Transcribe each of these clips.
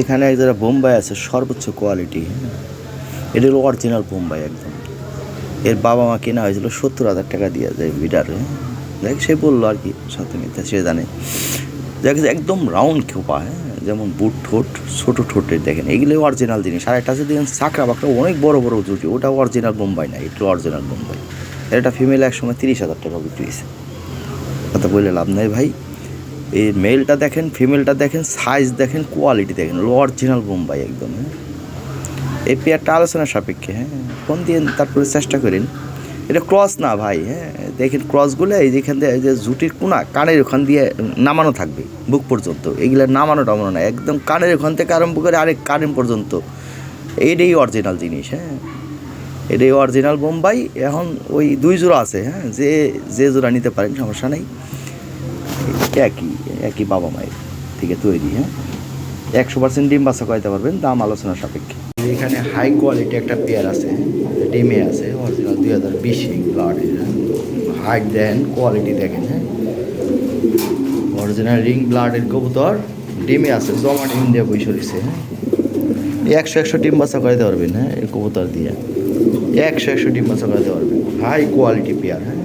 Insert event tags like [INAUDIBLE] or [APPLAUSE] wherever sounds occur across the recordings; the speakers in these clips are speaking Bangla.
এখানে এক যারা বোম্বাই আছে, সর্বোচ্চ কোয়ালিটি এটা হলো অরিজিনাল বোম্বাই একদম। এর বাবা মা কেনা হয়েছিল সত্তর হাজার টাকা দিয়ে যায় বিডারে দেখ, সে বলল আর কি মিথ্যা সে জানে। দেখ একদম রাউন্ড খোপা হ্যাঁ? যেমন বুট ঠোঁট, ছোটো ঠোঁটের দেখেন, এগুলো অরিজিনাল জিনিস। আর একটা আছে দেখেন চাকরা বাকরা অনেক বড় বড় জুটি। ওটা অরিজিনাল বোম্বাই না, এটা অরিজিনাল বোম্বাই। এটা ফিমেল একসময় তিরিশ হাজার টাকা বিক্রি হয়েছে। কথা বলে লাভ নাই ভাই। এই মেলটা দেখেন ফিমেলটা দেখেন সাইজ দেখেন কোয়ালিটি দেখেন অরিজিনাল বোম্বাই একদম হ্যাঁ। এই পেয়ারটা আলোচনা সাপেক্ষে হ্যাঁ। ফোন দিয়ে তারপরে চেষ্টা করেন। এটা ক্রস না ভাই হ্যাঁ। দেখেন ক্রসগুলো এই যেখান দিয়ে যে জুটির কোনা, কানের ওখান দিয়ে নামানো থাকবে, বুক পর্যন্ত। এগুলো নামানো টামানো না, একদম কানের ওখান থেকে আরম্ভ করে আরেক কানের পর্যন্ত। এইটাই অরিজিনাল জিনিস হ্যাঁ। এটাই অরিজিনাল বোম্বাই এখন ওই দুই জোড়া আছে হ্যাঁ। যে যে জোড়া নিতে পারেন, সমস্যা নেই। একই একই বাবা মায়ের থেকে তৈরি হ্যাঁ? একশো পার্সেন্ট ডিম বাসা করাইতে পারবেন, দাম আলোচনা সাপেক্ষে। এখানে হাই কোয়ালিটি একটা পেয়ার আছে, ডিমে আছে অরিজিনাল দুই হাজার বিশ ব্লাড হাইট দেন কোয়ালিটি দেখেন হ্যাঁ? অরিজিনাল রিং ব্লাডের কবুতর ডিমে আছে জমা ডিম দিয়ে বই দিছে হ্যাঁ? একশো একশো ডিম বাসা করাইতে পারবেন হ্যাঁ এই কবুতর দিয়ে। একশো একশো ডিম বাসা করাইতে পারবেন। হাই কোয়ালিটি পেয়ার হ্যাঁ?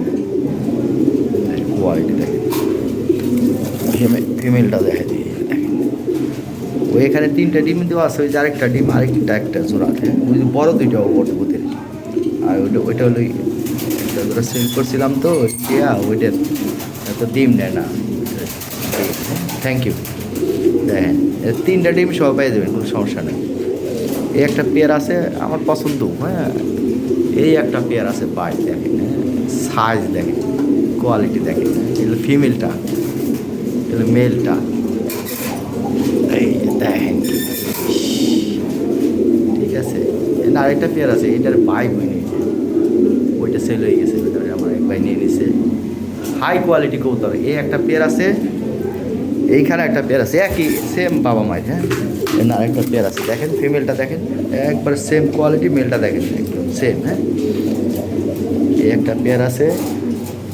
কোয়ালিটি দেখেন। ফিমেলটা দেখা দিয়ে ওই এখানে তিনটা ডিম দেওয়া আছে, ওই যে আরেকটা ডিম, আরেকটা একটা জোড়া হ্যাঁ ওই বড় দুইটা ওদের আর ওইটা ওইটা হলো সেল করছিলাম তো ইয়া ওইটার এত ডিম নেয় না। থ্যাংক ইউ দেখেন তিনটা ডিম সব পেয়ে দেবেন কোনো সমস্যা নেই। এই একটা পেয়ার আছে আমার পছন্দ হ্যাঁ? এই একটা পেয়ার আছে বাই দেখেন হ্যাঁ? সাইজ দেখেন কোয়ালিটি দেখেন এগুলো ফিমেলটা এগুলো মেলটা এই দেখেন ঠিক আছে? না আরেকটা পেয়ার আছে, এটার বাইক হয়নি ওইটা সেল হয়ে গেছে ওইটা আমার এক ভাই নিয়ে নিছে। হাই কোয়ালিটি কৌতর এই একটা পেয়ার আছে, এইখানে একটা পেয়ার আছে, একই সেম বাবা মায়ের হ্যাঁ? না আরেকটা পেয়ার আছে, দেখেন ফিমেলটা দেখেন, একবার সেম কোয়ালিটি মেলটা দেখেন, একদম সেম হ্যাঁ? এই একটা পেয়ার আছে,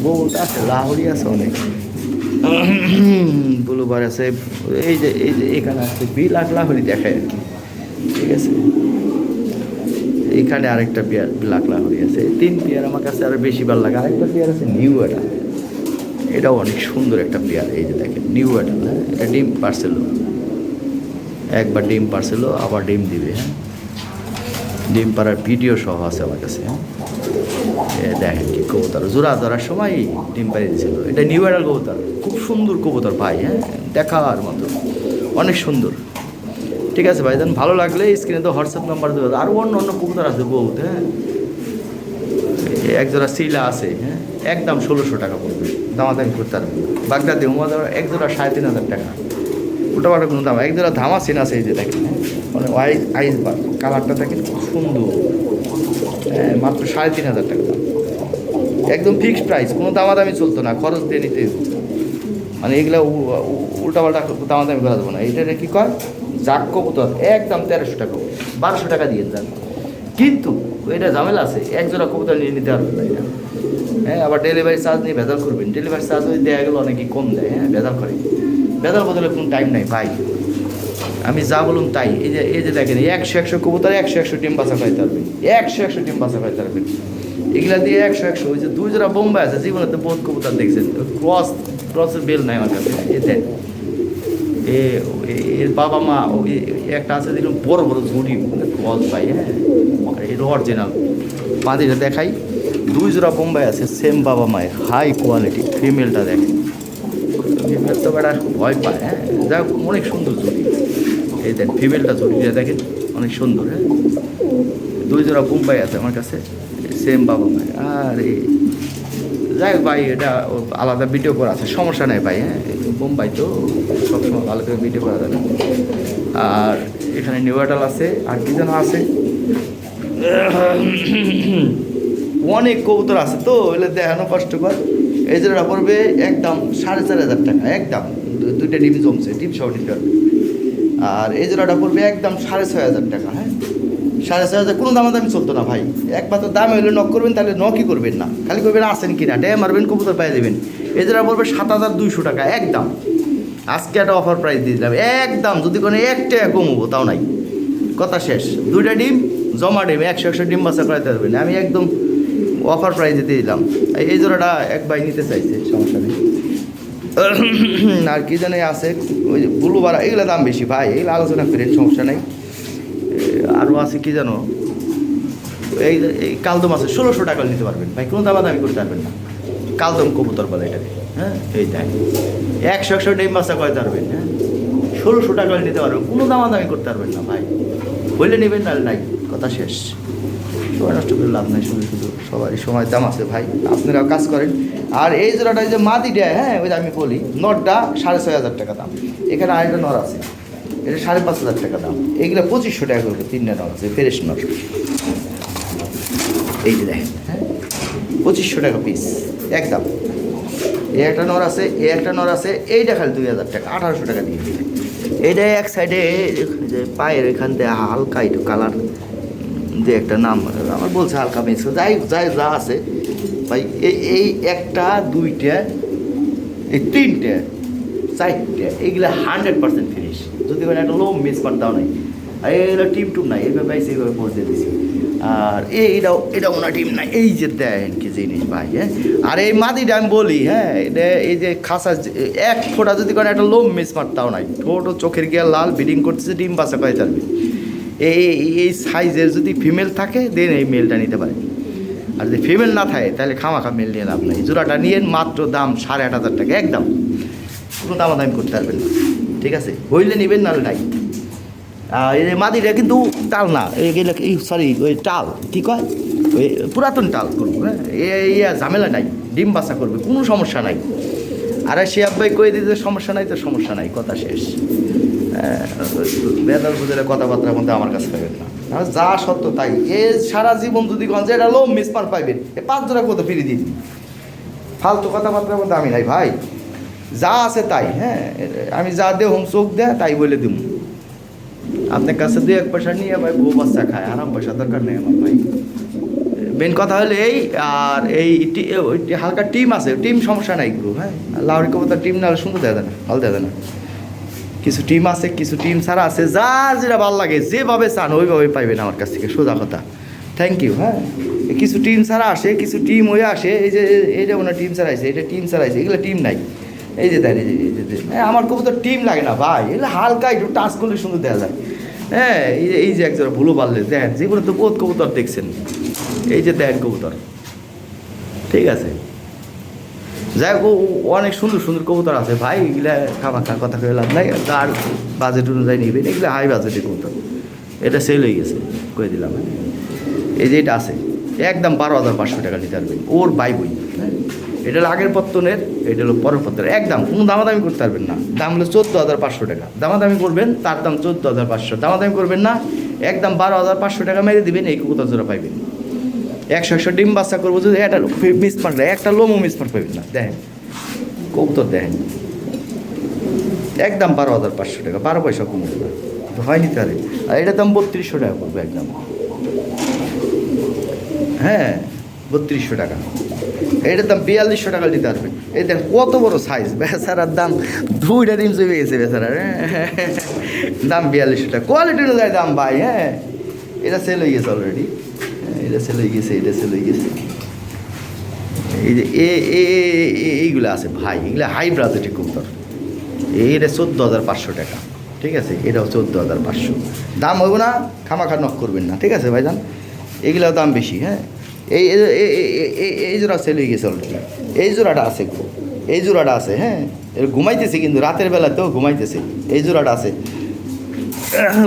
বহুত আছে, লাহরি আছে অনেক। [COUGHS] ব্লুবার আছে, এই যে এই যে এখানে আছে, বি লাখ লাহরি দেখায় আর কি। ঠিক আছে? এইখানে আরেকটা পেয়ার ব্ল্যাক লাহরি আছে। তিন পেয়ার আমার কাছে আরও বেশি ভালো লাগে। আরেকটা পেয়ার আছে নিউ এটা এটাও অনেক সুন্দর একটা পেয়ার এই যে দেখেন, নিউ এটা হ্যাঁ? এটা ডিম পার্সেল। একবার ডিম পার্সেলও আবার ডিম দিবে হ্যাঁ? ডিম পাড়ার ভিডিও সহ আছে আমার কাছে হ্যাঁ? দেখেন কি কবুতর। জোড়া ধরার সময় ডিম পাড়ি দিয়েছিল। এটা নিউ এডাল কবুতর। খুব সুন্দর কবুতর ভাই হ্যাঁ? দেখার মতো। অনেক সুন্দর। ঠিক আছে ভাই দেন ভালো লাগলে স্ক্রিনে তো হোয়াটসঅ্যাপ নাম্বার দেবে। আরও অন্য অন্য কবুতর আছে বহুত হ্যাঁ? এক জোড়া সিলা আছে হ্যাঁ? একদম ষোলোশো টাকা পড়বে। দামাদামি করতে পারবে বাগদাদি উমাদার এক জোড়া সাড়ে তিন হাজার টাকা। ওটা কোনো দাম। এক জোড়া ধামা সিন আছে এই যে দেখেন হ্যাঁ? মানে আইস আইস বার কালারটা দেখেন খুব সুন্দর। হ্যাঁ মাত্র সাড়ে তিন হাজার টাকা। একদম ফিক্সড প্রাইস কোনো দামাদামি চলতো না, খরচ দিয়ে নিতে মানে এগুলো উল্টাপাল্টা দামাদামি করা যাবে না। এটা কি কর জাক কবুতর, একদম তেরোশো টাকা বারোশো টাকা দিয়ে যান কিন্তু এটা ঝামেলা আছে এক জোড়া কবুতর নিয়ে নিতে পারবেন না এটা। হ্যাঁ আবার ডেলিভারি চার্জ নিয়ে ভেজাল করবেন। ডেলিভারি চার্জ দেওয়া গেলো অনেকেই কম দেয় হ্যাঁ ভেজাল করে। ভেজাল বদলে কোনো টাইম নাই ভাই আমি যা বলুন তাই। এই যে এই যে দেখেন একশো একশো কবুতর একশো একশো ডিম বাসা খাইতে পারবেন একশো একশো ডিম বাসা খাইতে পারবেন এগুলা দিয়ে একশো একশো, ওই যে দুই জোড়া বোম্বাই আছে, জীবনে তো বহুত কবুতর দেখছেন। ক্রস, ক্রসের বেল নাই আমার কাছে। এ দেন। এ, এ- এর বাবা মা ওই একটা আছে দেখলাম বড় বড় ঝুড়ি। ক্রস পাই হ্যাঁ? এটা অরিজিনাল পাঁদিটা দেখাই। দুই জোড়া বোম্বাই আছে সেম বাবা মায়ের। হাই কোয়ালিটি ফিমেলটা দেখেন। ফিমেল তো বেড়া ভয় পায় হ্যাঁ? যাই অনেক সুন্দর জুড়ি এই দেন ফিমেলটা জুড়িটা দেখেন, অনেক সুন্দর হ্যাঁ? দুই জোড়া বোম্বাই আছে আমার কাছে সেম বাবা আর এই যাই হোক ভাই, এটা আলাদা ভিডিও করা আছে, সমস্যা নেই ভাই হ্যাঁ? বোম্বাই তো সবসময় ভালো করে ভিডিও করা যাবে। আর এখানে নিউয়াটাল আছে, আর কি যেন আছে? অনেক কবুতর আছে তো, এগুলো দেখানো কষ্টকর। এই জোড়াটা পড়বে একদম সাড়ে চার হাজার টাকা, একদম। দুইটা ডিম জমছে, ডিম সহ পারবে। আর এই জোড়াটা পড়বে একদম সাড়ে ছয় হাজার টাকা হ্যাঁ? সাড়ে ছয় হাজার কোনো দামাদামি চলতো না ভাই। একমাত্র দাম হইলে নক করবেন, তাহলে ন নকই করবেন না। খালি করবেন আসেন কিনা ডে মারবেন, কবুতর পাই দেবেন। এই জোড়া পড়বে সাত হাজার দুইশো টাকা, একদম। আজকে একটা অফার প্রাইস দিয়ে দিলাম, একদম। যদি কোনো এক টাকা কমবো তাও নাই। কথা শেষ। দুইটা ডিম, জমা ডিম, একশো একশো ডিম বাসা করাতে পারবেন আমি একদম অফার প্রাইসে দিয়ে দিলাম। এই- জোড়াটা এক ভাই নিতে চাইছে, সমস্যা নেই। আর কি জানে আছে? ওই যে বুলু বাড়া এগুলো দাম বেশি ভাই, এগুলো আলোচনা করেন, সমস্যা নেই। আরও আছে কি জানো? এই এই কালদম আছে, ষোলোশো টাকা নিতে পারবেন। ভাই, কোনো দামা দামি করতে পারবেন না। কালদম কবুতর বলে এটাকে হ্যাঁ? এই দেখ, একশো একশো ডেম বাচ্চা করতে পারবেন হ্যাঁ? ষোলোশো টাকা নিতে পারবেন, কোনো দামা দামি করতে পারবেন না, ভাই। হইলে নেবেন না নাই, কথা শেষ। সময় নষ্ট করে লাভ নাই, শুধু শুধু সবারই সময় দাম আছে ভাই। আপনারাও কাজ করেন। আর এই জোড়াটা যে মাদি দেয় হ্যাঁ ওই আমি বলি, নটটা সাড়ে ছয় হাজার টাকা দাম। এখানে আরেকটা নর আছে, এটা সাড়ে পাঁচ হাজার টাকা দাম। এইগুলো পঁচিশশো টাকা করবে তিনটা নর আছে, ফ্রেশ নর এই যে দেখেন হ্যাঁ পঁচিশশো টাকা পিস একদম। এই একটা নর আছে এই একটা নর আছে, এইটা খালি দুই হাজার টাকা, আঠারোশো টাকা দিয়ে। এটা এক সাইডে পায়ের এখান থেকে হালকা একটু কালার যে একটা নাম, আমার বলছে হালকা মিক্স যাই যাই যা আছে। ভাই এই এই একটা, দুইটা, এই তিনটে, চারটে এইগুলো হান্ড্রেড পার্সেন্ট ফিনিশ যদি কোনো একটা লো মিস করতাও নাই। আর এইগুলো টিম টুম নাই এইভাবে পাইছি এইভাবে পৌঁছে দিয়েছি আর এইটাও এটা ওনার টিম নাই। এই যে দেন কি জিনিস ভাই হ্যাঁ? আর এই মাদিটা আমি বলি হ্যাঁ এটা এই যে খাসা এক ফোঁটা যদি কোনো একটা লোম মিস মারতাও নাই। ঠোঁট চোখের গিয়ে লাল বিডিং করতেছে, ডিম বাসা করে যাবে। এই, এই- এই সাইজের যদি ফিমেল থাকে দেন এই মেলটা নিতে পারে। আর যদি ফিমেল না থাকে, তাহলে খামাখা মেল নিয়ে লাভ নাই। জোড়াটা নিয়ে মাত্র দাম সাড়ে আট হাজার টাকা, একদম। কোনো দামাদামি করতে পারবেন না। ঠিক আছে? হইলে নেবেন, নাহলে নাই। আর এই মাদিটা কিন্তু টাল না। এই সরি ওই টাল। কি কয়? ওই পুরাতন টাল করব হ্যাঁ? এ- ইয়া ঝামেলা নাই। ডিম বাসা করবে, কোনো সমস্যা নাই। আর সে আব্বাই কয়ে দিতে সমস্যা নাই তো সমস্যা নাই, কথা শেষ। বেদার বুঝলে কথাবার্তার মধ্যে আমার কাছে পাইবেন না। যা সত্য তাই। এ সারা জীবন যদি গঞ্জে এটা লো মিসমার পাইবেন, এ পাঁচ জোড়া কত ফিরিয়ে দিন। ফালতু কথাবার্তার মধ্যে আমি নাই ভাই। যা আছে তাই হ্যাঁ আমি যা দে হোম চোখ দেয়, তাই বলে দিব আপনার কাছে দু এক পয়সা নিয়ে ভাই বউ বাচ্চা খায়, আরাম পয়সা দরকার নেই আমার ভাই। মেন কথা হলো এই, আর এই হালকা টিম আছে, টিম সমস্যা নাই গ্রুপ হ্যাঁ। লাউরি কবতার টিম না হলে সুন্দর দেয় না, ভালো দেয় না। কিছু টিম আছে, কিছু টিম ছাড়া আছে, যা যেটা ভালো লাগে, যেভাবে চান, ওইভাবে পাইবেন আমার কাছ থেকে, সোজা কথা। থ্যাংক ইউ হ্যাঁ? কিছু টিম ছাড়া আসে, কিছু টিম হয়ে আসে, এই যে এইটা ওনার টিম ছাড়া আছে এটা টিম ছাড়া আছে এগুলো টিম নাই। এই যে দেন। হ্যাঁ আমার কবুতর টিম লাগে না, ভাই, এগুলো হালকা একটু টাচ করলে সুন্দর দেওয়া যায়। হ্যাঁ এই যে এই যে একজন ভুলো পারলে দেখেন যেগুলো তো বহুত কবুতর দেখছেন। এই যে দেন কবুতর। ঠিক আছে? যাই হোক অনেক সুন্দর সুন্দর কবুতর আছে ভাই, এগুলা খামা খা কথা কয়ে লাভ নাই। তার বাজেট অনুযায়ী নেবেন এগুলো হাই বাজেটের কবুতর। এটা সেল হয়ে গেছে, কয়ে দিলাম। এই যে এটা আছে, একদম বারো হাজার পাঁচশো টাকা নিতে পারবেন। ওর বাই বই হ্যাঁ? এটা হলো আগের পত্তনের, এটা হলো পরের পত্তনের। একদম, কোনো দামাদামি করতে পারবেন না। দাম হলো চোদ্দ হাজার পাঁচশো টাকা। দামাদামি করবেন, তার দাম চোদ্দ হাজার পাঁচশো। দামাদামি করবেন না, একদম বারো হাজার পাঁচশো টাকা মেরে দিবেন, এই কবুতর জোড়া পাইবেন। একশো একশো ডিম বাচ্চা করব যদি একটা মিস মার্ক একটা লোমও মিস মার্ক পাবেন না। দেখেন, কবুতর দেখেন। একদম বারো হাজার পাঁচশো টাকা, বারো পয়সা কমবে না হয়নি তাহলে। আর এটার দাম বত্রিশশো টাকা পড়বে একদম। হ্যাঁ বত্রিশশো টাকা। এটার দাম বিয়াল্লিশশো টাকা নিতে পারবেন এই দেখ কত বড় সাইজ বেচারার দাম দুইটা ডিম চলে গেছে বেচারার হ্যাঁ দাম বিয়াল্লিশশো টাকা। কোয়ালিটি অনুযায়ী দাম ভাই হ্যাঁ। এটা সেল হয়ে গেছে অলরেডি এটা হয়ে গেছে, এটা হয়ে গেছে। এই যে এ, এ- এইগুলো আছে ভাই, এগুলো হাই ব্রাজেটের কবুতর। এইটা চোদ্দ হাজার পাঁচশো টাকা, ঠিক আছে? এটাও চোদ্দ হাজার পাঁচশো। দাম হইব না, খামাখা নক করবেন না, ঠিক আছে ভাইজান? এগুলোর দাম বেশি হ্যাঁ? এই, এই- জোড়া সেল হয়ে গেছে অলরেডি এই জোড়াটা আছে। এই জোড়াটা আছে হ্যাঁ? ঘুমাইতেছে কিন্তু, রাতের বেলাতেও ঘুমাইতেছে। এই জোড়াটা আছে।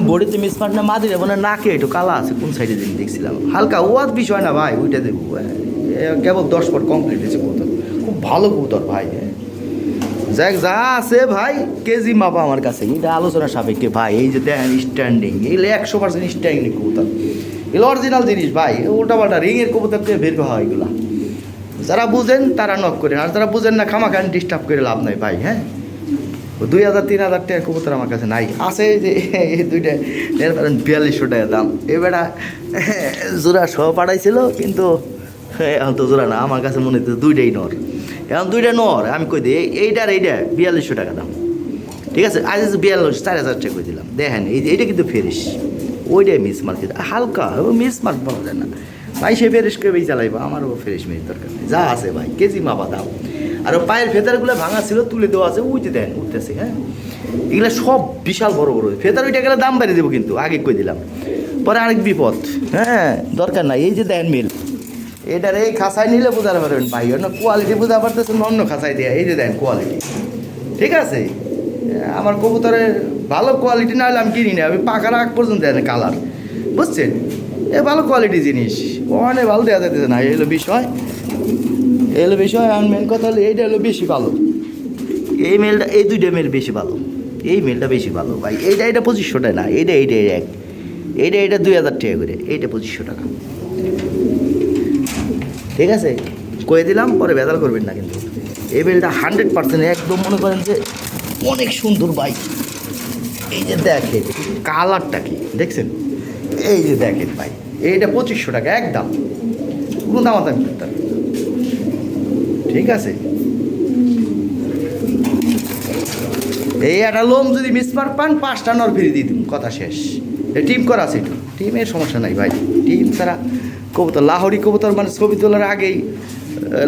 বডিতে মিসমার্ট না মাদি দেবো না নাকে একটু কালা আছে, কোন সাইডে দিন দেখছিলাম। হালকা ওয়াদ বিষয় না ভাই, ওইটা হ্যাঁ। কেবল দশ পর কমপ্লিট হয়েছে কবুতর খুব ভালো কবুতর ভাই যাক, যা আছে ভাই, কেজি মাপা আমার কাছে। এটা আলোচনা সাপেক্ষে ভাই, এই যে দেখেন স্ট্যান্ডিং এগুলো একশো পার্সেন্ট স্ট্যান্ডিং কবুতর। এগুলো অরিজিনাল জিনিস ভাই উল্টা পাল্টা রিংয়ের কবুতর দিয়ে বের হয় এগুলা। যারা বুঝেন, তারা নক করেন। আর যারা বুঝেন না, খামাখান ডিস্টার্ব করে লাভ নাই ভাই হ্যাঁ? দুই হাজার তিন হাজার টাকা কবুতর আমার কাছে নাই। আছে যে, এই দুইটা, এর পারেন বিয়াল্লিশশো টাকা দাম। এবারে, জোড়া সহ পাঠাইছিল, কিন্তু এখন তো জোড়া না, আমার কাছে মনে হচ্ছে দুইটাই নর। এখন দুইটা নর, আমি কই দিই, এই- এইটার এইটা বিয়াল্লিশশো টাকা দাম। ঠিক আছে? আজ বিয়াল্লিশ, চার হাজার টাকা করে দিলাম। দেখেন, এই যে- এইটা কিন্তু ফেরিস। ওইটাই মিস মার্কেট হালকা মিস মার্ক বলা যায় না। ভাই, সে ফেরিস করে বেশি চালাইবা, আমারও ফেরিস মিস দরকার নেই। যা আছে ভাই, কেজি মাপা দাও। আর পায়ের ফেতারগুলো ভাঙা ছিল, তুলে দেওয়া আছে। উঠে দেন, উঠতেছে হ্যাঁ? এগুলো সব বিশাল বড় বড়। ফেতার ওইটা গেলে দাম বাড়িয়ে দেবো কিন্তু, আগে কই দিলাম। পরে আরেক বিপদ হ্যাঁ? দরকার নাই, এই যে দেন মিল। এটার এই খাসায় নিলে বোঝাতে পারবেন ভাই, অন্য কোয়ালিটি বোঝা পারতেছেন অন্য খাসায় দেয়া। এই যে দেন কোয়ালিটি ঠিক আছে? আমার কবুতরে ভালো কোয়ালিটি না হলে আমি কিনি না, আমি পাকার আগ পর্যন্ত দেন কালার বুঝছেন? এ ভালো কোয়ালিটি জিনিস। অনেক ভালো দেওয়া যাইতেছে না, এই হলো বিষয়। এই হলো বিষয় আর মেন কথা হলো এইটা হলো বেশি ভালো। এই মেলটা এই দুইটা মেল বেশি ভালো। এই মেলটা বেশি ভালো। ভাই, এইটা এটা পঁচিশশো টাকা না, এইটা এইটা এক। এইটা এইটা দুই হাজার টাকা করে, এইটা পঁচিশশো টাকা। ঠিক আছে? কয়ে দিলাম, পরে বেদাল করবেন না কিন্তু। এই মেলটা হান্ড্রেড পার্সেন্ট একদম মনে করেন যে অনেক সুন্দর বাইক এই যে দেখেন কালারটা কি, দেখছেন? এই যে দেখেন, ভাই, এইটা পঁচিশশো টাকা, একদম। কোনো দামাদামি করতে হবে। ঠিক আছে? এই একটা লোম যদি মিসমার্ক পান, পাঁচটা নর ফিরে দিয়ে কথা শেষ। টিম করা আছে একটু টিমের সমস্যা নাই ভাই। টিম ছাড়া কবুতর, লাহোরি কবুতর মানে ছবি তোলার আগেই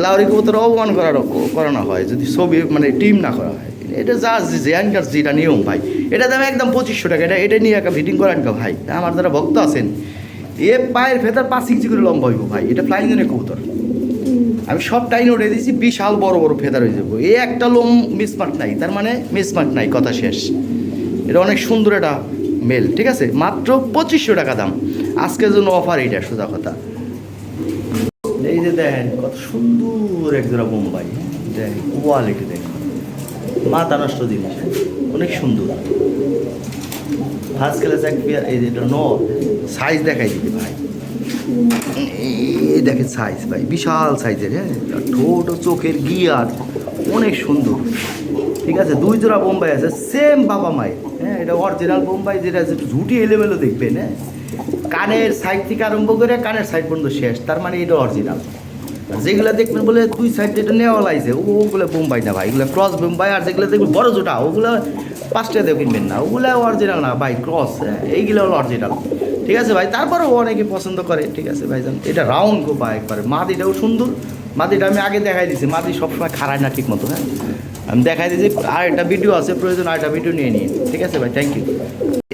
লাহোরি কবুতর অপমান করানো করানো হয়, যদি ছবি মানে টিম না করা হয়। এটা যা জেয়ানকার যেটা নিয়ম ভাই। এটা দাম একদম পঁচিশশো টাকা। এটা এটা নিয়ে একটা ফিটিং করান ভাই। আমার যারা ভক্ত আছেন, এ পায়ের ভেতর পাঁচ ইঞ্চি করে লম্বা হইব ভাই। এটা ফ্লাইং কবুতর। আমি সব টাইম উঠে দিয়েছি বিশাল বড় বড় ফেদার হয়ে যাব। এই একটা লোম মিসমার্ক নাই, তার মানে মিসমার্ক নাই, কথা শেষ। এটা অনেক সুন্দর একটা মেল, ঠিক আছে? মাত্র পঁচিশশো টাকা দাম। আজকের জন্য অফার এইটা, সোজা কথা। এই যে দেখেন, কত সুন্দর একজোড়া বোম্বাই হ্যাঁ? দেখেন কোয়ালিটি দেখেন। মাথা নষ্ট জিনিস? অনেক সুন্দর। ফার্স্ট ক্লাস এক এই যে এটা ন সাইজ দেখাই দিবি ভাই। এই দেখেন সাইজ ভাই, বিশাল সাইজের হ্যাঁ? ঠোঁট চোখের গিয়ার অনেক সুন্দর। ঠিক আছে? দুই জোড়া বোম্বাই আছে সেম বাবা মায়ের হ্যাঁ? এটা অরিজিনাল বোম্বাই, যেটা আছে ঝুটি এলেমেলো দেখবেন হ্যাঁ? কানের সাইড থেকে আরম্ভ করে কানের সাইড পর্যন্ত শেষ, তার মানে এটা অরিজিনাল যেগুলো দেখবেন বলে দুই সাইড যেটা নেওয়া লাগছে, ওগুলো বোম্বাই না ভাই, এগুলো ক্রস বোম্বাই, আর যেগুলো দেখবেন বড় জোটা ওগুলো পাঁচটা দিয়ে কিনবেন না। ওগুলো অরিজিনাল না ভাই ক্রস এইগুলো হলো অরিজিনাল ঠিক আছে ভাই, তারপরেও অনেকে পছন্দ করে, ঠিক আছে ভাই জান এটা রাউন্ড গোপা একবারে মাদিটাও সুন্দর। মাদিটা আমি আগে দেখাই দিয়েছি মাদি সবসময় খারায় না ঠিক মতো হ্যাঁ। আমি দেখাই দিয়েছি আর একটা ভিডিও আছে, প্রয়োজন আর একটা ভিডিও নিয়ে নিন। ঠিক আছে ভাই থ্যাংক ইউ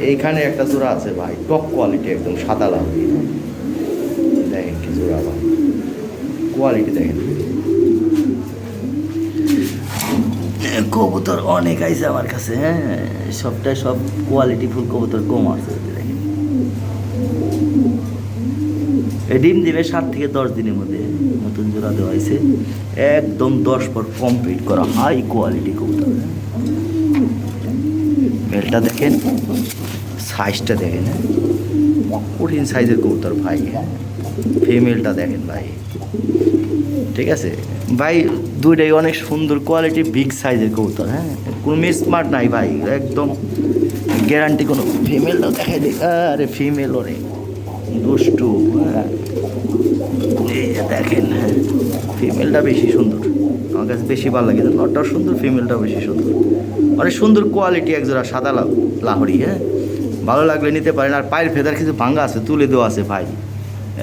এইখানে একটা জোড়া আছে ভাই টপ কোয়ালিটি একদম সাদা লাল। দেখেন কি জোড়া ভাই। কোয়ালিটি দেখেন। কবুতর অনেক আইছে আমার কাছে হ্যাঁ? সবটাই সব কোয়ালিটি ফুল কবুতর কম আছে ডিম দিবে সাত থেকে দশ দিনের মধ্যে, নতুন জোড়া দেওয়া হয়েছে। একদম দশ পর কমপ্লিট করা হাই কোয়ালিটি কবুতর। মেলটা দেখেন সাইজটা দেখেন হ্যাঁ? কঠিন সাইজের কবুতর ভাই হ্যাঁ? ফিমেলটা দেখেন ভাই। ঠিক আছে? ভাই, দুইটাই অনেক সুন্দর কোয়ালিটি বিগ সাইজের কবুতর হ্যাঁ? কোনো মিসমার্ট নাই ভাই, একদম গ্যারান্টি কোনো ফিমেলটাও দেখাই দিই। আরে ফিমেল ওরে দুষ্টু হ্যাঁ? এই দেখেন হ্যাঁ? ফিমেলটা বেশি সুন্দর। আমার কাছে বেশি ভালো লাগে। নটটাও সুন্দর ফিমেলটাও বেশি সুন্দর। অনেক সুন্দর কোয়ালিটি একজোড়া সাদা লাহরি হ্যাঁ? ভালো লাগলে নিতে পারেন। আর পায়ের ফেদার কিছু ভাঙ্গা আছে, তুলে দেওয়া আছে ভাই।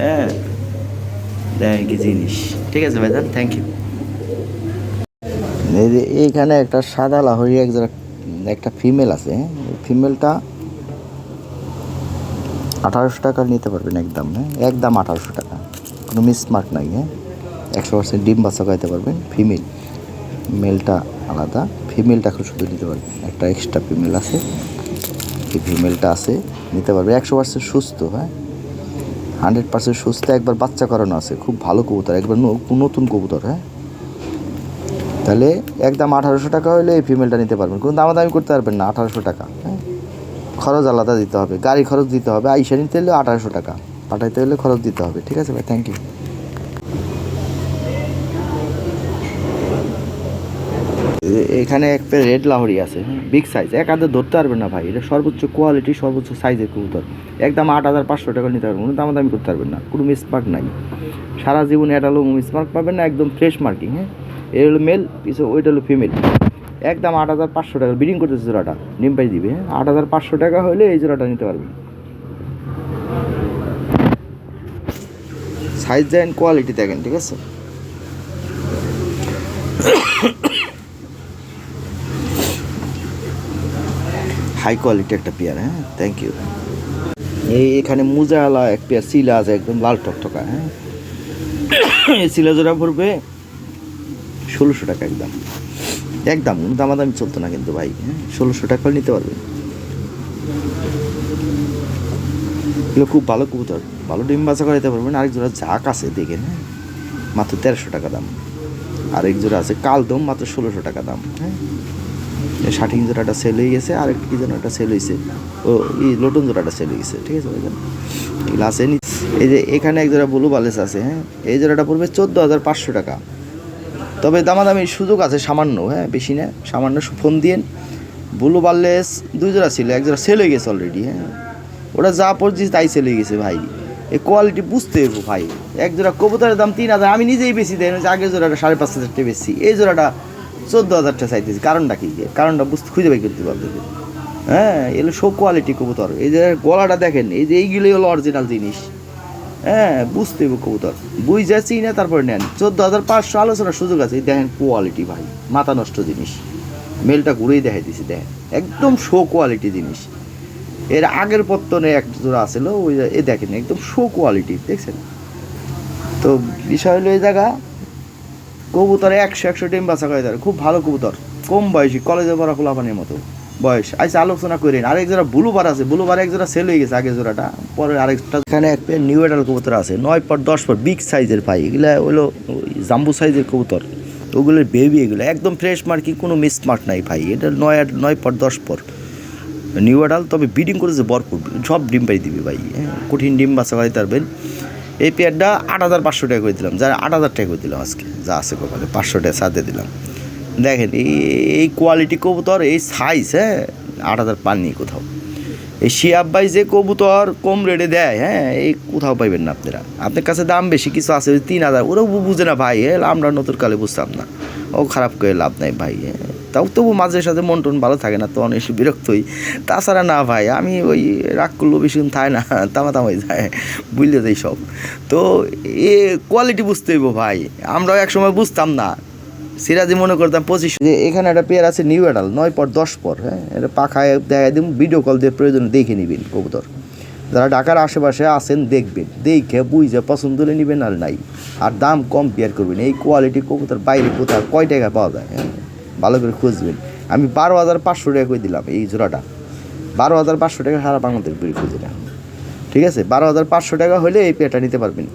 হ্যাঁ? জিনিস। ঠিক আছে থ্যাংক ইউ এই এইখানে একটা সাদা লাহরি এক জোড়া, একটা ফিমেল আছে হ্যাঁ? ফিমেলটা আঠারোশো টাকা নিতে পারবেন একদম হ্যাঁ? একদম আঠারোশো টাকা। কোনো মিসমার্ক নাই হ্যাঁ? একশো পার্সেন্ট ডিম বাচ্চা খাইতে পারবেন ফিমেল মেলটা আলাদা ফিমেলটা শুধু নিতে পারবেন। একটা এক্সট্রা ফিমেল আছে, এই ফিমেলটা আছে, নিতে পারবে। একশো পার্সেন্ট সুস্থ হ্যাঁ? হান্ড্রেড পার্সেন্ট সুস্থ, একবার বাচ্চা করানো আছে, খুব ভালো কবুতর, একবার নতুন কবুতর হ্যাঁ? তাহলে একদম আঠারোশো টাকা হলে এই ফিমেলটা নিতে পারবেন, কোনো দামাদামি করতে পারবেন না, আঠারোশো টাকা হ্যাঁ? খরচ আলাদা দিতে হবে, গাড়ি খরচ দিতে হবে, আইসা নিতে হলে আঠারোশো টাকা, পাঠাইতে হলে খরচ দিতে হবে, ঠিক আছে ভাই? থ্যাংক ইউ এখানে একটা রেড লাহরি আছে বিগ সাইজ এক হাতে ধরতে পারবেন না ভাই। এটা সর্বোচ্চ কোয়ালিটি সর্বোচ্চ সাইজের কবুতর। একদম আট হাজার পাঁচশো টাকা নিতে পারবেন, কোনো দামাদামি করতে পারবেন না। কোনো মিসমার্ক নাই। সারা জীবনে এটা হলো মিসমার্ক পাবেন না, একদম ফ্রেশ মার্কিং হ্যাঁ? এটা হলো মেল পিছনে ওইটা হলো ফিমেল একদম আট হাজার পাঁচশো টাকা বিডিং করতেছে জোড়াটা, ডিম পাই দিবে হ্যাঁ? আট হাজার পাঁচশো টাকা হলে এই জোড়াটা নিতে পারবেন। সাইজ দেন কোয়ালিটি দেখেন, ঠিক আছে? হাই কোয়ালিটি একটা পেয়ার হ্যাঁ? থ্যাংক ইউ এই এখানে মুজাওয়ালা এক পেয়ার সিলা আছে একদম লাল টকটকা হ্যাঁ? এই সিলা জোড়া পড়বে ষোলোশো টাকা একদম। একদম, কোনো দামাদামি চলতো না কিন্তু ভাই হ্যাঁ? ষোলোশো টাকা নিতে পারবেন এগুলো খুব ভালো কবুতর, ভালো ডিম বাচ্চা করে দিতে পারবেন আরেক জোড়া ঝাঁক আছে দেখেন হ্যাঁ? মাত্র তেরোশো টাকা দাম। আরেক জোড়া আছে কালদম, মাত্র ষোলোশো টাকা দাম হ্যাঁ? ষাটিং জোড়াটা সেল হয়ে গেছে, আর কি যেন একটা সেল হয়েছে ও, ই লোটন জোড়াটা সেল হয়ে গেছে ঠিক আছে ওইখানে এগুলো আছে এই যে এখানে এক জোড়া ব্লু বালেস আছে হ্যাঁ? এই জোড়াটা পড়বে চোদ্দ হাজার পাঁচশো টাকা। তবে দামাদামি সুযোগ আছে সামান্য হ্যাঁ? বেশি না, সামান্য ফোন দিয়েন। ব্লু বালেস দুই জোড়া ছিল, এক জোড়া সেল হয়ে গেছে অলরেডি হ্যাঁ? ওটা যা পড়ছি তাই সেল হয়ে গেছে ভাই। এই কোয়ালিটি বুঝতে হবে ভাই। এক জোড়া কবুতরের দাম তিন হাজার, আমি নিজেই বেশি দেয় আগের জোড়াটা সাড়ে পাঁচ হাজার টাকা বেশি। এই জোড়াটা চোদ্দ হাজারটা চাইতেছি। কারণটা কি? কারণটা বুঝতে খুঁজে বাই করতে পারবে হ্যাঁ এগুলো সব কোয়ালিটি কবুতর। এই যে গলাটা দেখেন, এই যে এইগুলোই হলো অরিজিনাল জিনিস। হ্যাঁ বুঝতে হবে কবুতর। বুঝ না তারপরে নেন। চোদ্দ হাজার পাঁচশো আলোচনার সুযোগ আছে। দেখেন কোয়ালিটি ভাই, মাথা নষ্ট জিনিস। মেলটা ঘুরেই দেখাই দিছি, দেখেন। একদম শো কোয়ালিটি জিনিস। এর আগের পত্তনে এক জোড়া আছিল, ওই এ দেখেন, একদম শো কোয়ালিটি দেখছেন? তো বিষয় হলো এই জায়গা। কবুতর একশো একশো ডিম বাচ্চা করে খুব ভালো কবুতর। কম বয়সী, কলেজে পড়া খোলাপানির মতো বয়স। আচ্ছা আলোচনা করেন আরেক জোড়া ব্লু বার আছে। ব্লু বার এক জোড়া সেল হয়ে গেছে আগে জোড়াটা। পরে আরেকটা এখানে এক পেয়ার নিউ এডাল কবুতর আছে। নয় পর দশ পর বিগ সাইজের পাই। এগুলা হলো জাম্বু সাইজের কবুতর। ওগুলোর বেবি এগুলো। একদম ফ্রেশ মার্কি কোনো মিস মার্ক নাই ভাই। এটা নয় নয় পর দশ পর নিউ এডাল তবে ব্রিডিং করেছে ভরপুর। সব ডিম পাই দিবে ভাই। কঠিন ডিম বাচ্চা করে পারবেন এই পেয়ারটা আট হাজার পাঁচশো টাকা করে দিলাম। যারা আট হাজার টাকা করে দিলাম আজকে। যা আছে কপালে, পাঁচশো টাকা সাথে দিলাম। দেখেন, এই কোয়ালিটি কবুতর, এই সাইজ হ্যাঁ আট হাজার পাননি কোথাও। এই শিয়াব ভাই যে কবুতর কম রেটে দেয় হ্যাঁ এই কোথাও পাইবেন না আপনারা। আপনার কাছে দাম বেশি, কিছু আছে, ওই তিন হাজার, ওরাও বুঝে না ভাই হ্যাঁ আমরা নতুন কালে বুঝতাম না। ও খারাপ করে লাভ নাই ভাই হ্যাঁ। তাও তবু মাঝে সাথে মন টন ভালো থাকে না তো অনেক বিরক্ত হই। তাছাড়া না ভাই, আমি ওই রাগ করলেও বেশি থাকে না [LAUGHS] তামা তামাই যায়, বুঝলে যাই সব তো এ কোয়ালিটি বুঝতে হইব ভাই, আমরাও একসময় বুঝতাম না। সিরাজি মনে করতাম পঁচিশ যে এখানে একটা পেয়ার আছে নিউ এডাল নয় পর দশ পর হ্যাঁ? এটা পাখায় দেখা দিন ভিডিও কল দিয়ে প্রয়োজন দেখে নিবেন কবুতর। যারা ঢাকার আশেপাশে আছেন দেখবেন, দেখে, বুঝে, পছন্দ হলে নেবেন, আর নাই। আর দাম কম পেয়ার করবেন, এই কোয়ালিটি কবুতর বাইরে কোথাও কয় টাকা পাওয়া যায় হ্যাঁ? ভালো করে খুঁজবেন আমি বারো হাজার পাঁচশো টাকা করে দিলাম এই জোড়াটা। বারো হাজার পাঁচশো টাকা সারা বাংলাদেশ বিক্রি খুঁজে না ঠিক আছে? বারো হাজার পাঁচশো টাকা হলে এই পেয়ারটা নিতে পারবেন।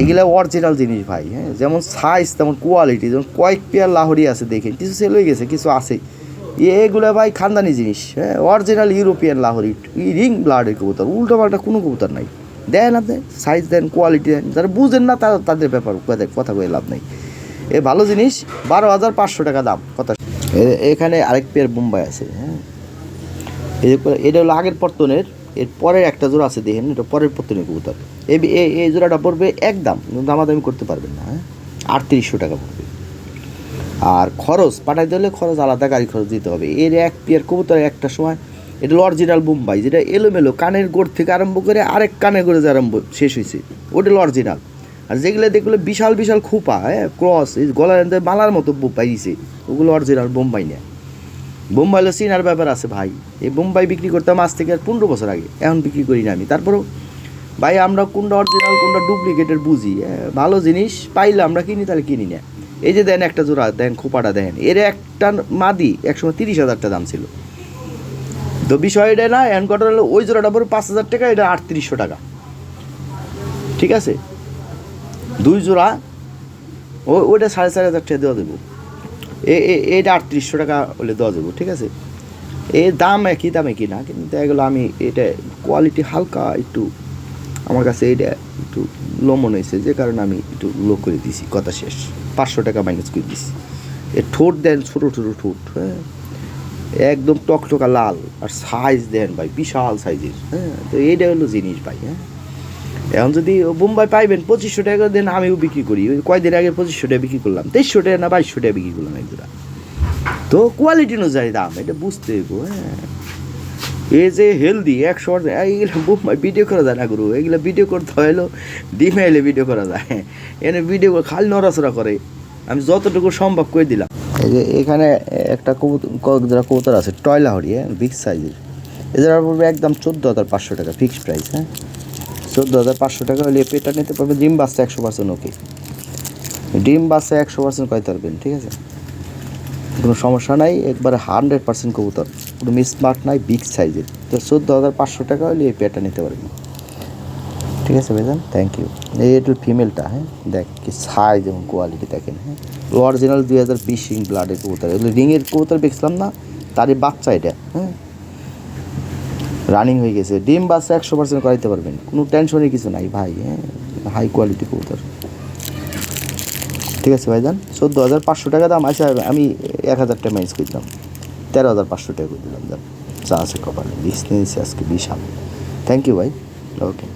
এগুলা অরিজিনাল জিনিস ভাই হ্যাঁ? যেমন সাইজ তেমন কোয়ালিটি যেমন কয়েক পেয়ার লাহরি আছে দেখেন। কিছু সেল হয়ে গেছে, কিছু আছে। এগুলো ভাই খানদানি জিনিস হ্যাঁ? অরিজিনাল ইউরোপিয়ান লাহরি রিং ব্লাডের কবুতর, উল্টো পাল্টা কোনো কবুতর নাই। দেন আপনি সাইজ দেন কোয়ালিটি দেন। যারা বুঝেন না, তারা তাদের ব্যাপার কথা কয়ে লাভ নেই। এ ভালো জিনিস, বারো হাজার পাঁচশো টাকা দাম, কথা এখানে আরেক পেয়ার বোম্বাই আছে হ্যাঁ? এটা হলো আগের পর্তনের এর পরের একটা জোড়া আছে, দেখেন, এটা পরের পর্তনের কবুতর। এই এই- জোড়াটা পড়বে এক একদম দামাদামি করতে পারবেন না হ্যাঁ? আটত্রিশশো টাকা পড়বে। আর খরচ, পাঠাইতে হলে খরচ আলাদা, গাড়ি খরচ দিতে হবে। এর এক পেয়ার কবুতর একটা সময়, এটা হলো অরিজিনাল মুম্বাই যেটা এলোমেলো কানের গোড় থেকে আরম্ভ করে আরেক কানের গোড়ে আরম্ভ শেষ হয়েছে, ওটা হলো অরিজিনাল আর যেগুলো দেখলে বিশাল বিশাল খোপা হ্যাঁ ক্রস গলার মালার মতো পাইছে। ওগুলো অরিজিনাল বোম্বাই না বোম্বাই হলো চিনার ব্যাপার আছে ভাই। এই বোম্বাই বিক্রি করতাম আজ থেকে আর পনেরো বছর আগে। এখন বিক্রি করি না আমি। তারপরেও ভাই আমরা কোনটা অরিজিনাল কোনটা ডুপ্লিকেটের বুঝি হ্যাঁ, ভালো জিনিস পাইলে আমরা কিনি তাহলে কিনি না। এই যে দেন একটা জোড়া দেন খোপাটা দেন। এর একটা মাদি একসময় তিরিশ হাজারটা দাম ছিল। তো বিষয় এটা না এখন কটা হলো ওই জোড়াটা পরে পাঁচ হাজার টাকা এটা আটত্রিশশো টাকা। ঠিক আছে? দুই জোড়া, ও, ওইটা সাড়ে চার হাজার টাকা দেওয়া দেবো এ, এ- এটা আটত্রিশশো টাকা হলে দেওয়া দেবো ঠিক আছে? এর দাম একই দাম একই না, কিন্তু এগুলো আমি এটা কোয়ালিটি হালকা একটু, আমার কাছে এটা একটু লো মনে হয়েছে, যে কারণে আমি একটু লো করে দিছি কথা শেষ। পাঁচশো টাকা মাইনাস করে দিছি এ ঠোঁট দেন, ছোটো ছোটো ঠোঁট হ্যাঁ? একদম টকটকা লাল, আর সাইজ দেন ভাই, বিশাল সাইজের হ্যাঁ? তো এইটা হলো জিনিস ভাই হ্যাঁ? এখন যদি বোম্বাই পাইবেন পঁচিশশো টাকা দেন আমিও বিক্রি করি। ওই কয়দিন আগে পঁচিশশো টাকা বিক্রি করলাম, তেইশশো টাকা না বাইশশো টাকা বিক্রি করলাম এক জোড়া। তো কোয়ালিটি অনুযায়ী দাম, এটা বুঝতে হ্যাঁ। এই যে হেলদি একশো এইগুলো বোম্বাই ভিডিও করা যায় না গুরু, এগুলো ভিডিও করতে হইল ডিমে এলে ভিডিও করা যায়। এনে ভিডিও খালি নড়াচড়া করে। আমি যতটুকু সম্ভব করে দিলাম। এই যে এখানে একটা কবুতর যারা কবুতর আছে টয়লা হরি হ্যাঁ বিগ সাইজের এদের পড়বে একদম চোদ্দ হাজার পাঁচশো টাকা ফিক্সড প্রাইস হ্যাঁ। চোদ্দ হাজার পাঁচশো টাকা হলে পেটা নিতে পারবে। ডিম বাচ্চা একশো পার্সেন্ট ওকে ডিম বাচ্চা একশো পার্সেন্ট কয় পারবেন ঠিক আছে? কোনো সমস্যা নাই, একবারে হান্ড্রেড পার্সেন্ট কবুতর। কোনো স্মার্ট নাই, বিগ সাইজের। তো চোদ্দ হাজার পাঁচশো টাকা হলে এই পেটা নিতে পারবেন ঠিক আছে, ভাইজান? থ্যাংক ইউ এই একটু ফিমেলটা হ্যাঁ? দেখ, কি সাইজ এবং কোয়ালিটি দেখেন হ্যাঁ? অরিজিনাল দুই হাজার বিশ রিং ব্লাডের কবুতর। এগুলো রিংয়ের কবুতর বেচলাম না, তারই বাচ্চা এটা হ্যাঁ? রানিং হয়ে গেছে। ডিম বাচ্চা একশো পার্সেন্ট করাইতে পারবেন। কোনো টেনশনের কিছু নাই, ভাই হ্যাঁ? হাই কোয়ালিটি কবুতর। ঠিক আছে ভাই ভাইজান? চোদ্দ হাজার পাঁচশো টাকা দাম। আছে আমি এক হাজার টাকা ম্যানেজ করে দিলাম। তেরো হাজার পাঁচশো টাকা করে দিলাম দাম যা আছে কপালে। বিজনেস আজকে বিশাল। থ্যাংক ইউ ভাই। ওকে